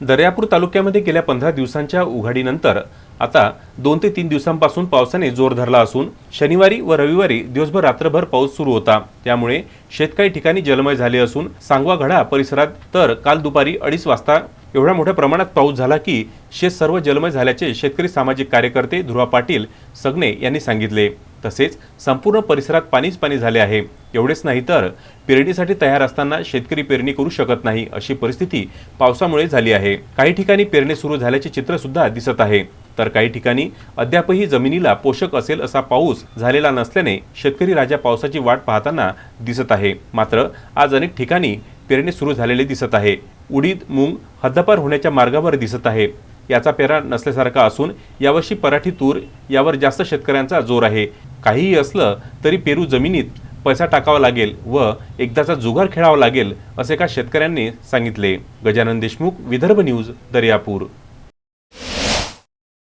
दर्यापूर तालुक्यामध्ये गेल्या पंधरा दिवसांच्या उघाडीनंतर आता दोन ते तीन दिवसांपासून पावसाने जोर धरला असून शनिवारी व रविवारी दिवसभर रात्रभर पाऊस सुरू होता. त्यामुळे शेत काही ठिकाणी जलमय झाले असून सांगवा घडा परिसरात तर काल दुपारी अडीच वाजता एवढ्या मोठ्या प्रमाणात पाऊस झाला की शेत सर्व जलमय झाल्याचे शेतकरी सामाजिक कार्यकर्ते ध्रुवा पाटील सगणे यांनी सांगितले. तसेच संपूर्ण परिसरात पाणीच पाणी झाले आहे. एवढेच नाही तर पेरणीसाठी तयार असताना शेतकरी पेरणी करू शकत नाही अशी परिस्थिती पावसामुळे झाली आहे. काही ठिकाणी पेरणी सुरू झाल्याचे चित्र सुद्धा दिसत आहे. तर काही ठिकाणी अद्यापही जमिनीला पोषक असेल असा पाऊस झालेला नसल्याने शेतकरी राजा पावसाची वाट पाहताना दिसत आहे. मात्र आज अनेक ठिकाणी पेरणी सुरू झालेले दिसत आहे. उडीद मूग हद्दपार होण्याच्या मार्गावर दिसत आहे. याचा पेरा नसल्यासारखा असून यावर्षी पराठी तूर यावर जास्त शेतकऱ्यांचा जोर आहे. काहीही असलं तरी पेरू जमिनीत पैसा टाकावा लागेल व एकदाचा जुगार खेळावा लागेल असे एका शेतकऱ्यांनी सांगितले. गजानन देशमुख विदर्भ न्यूज दर्यापूर.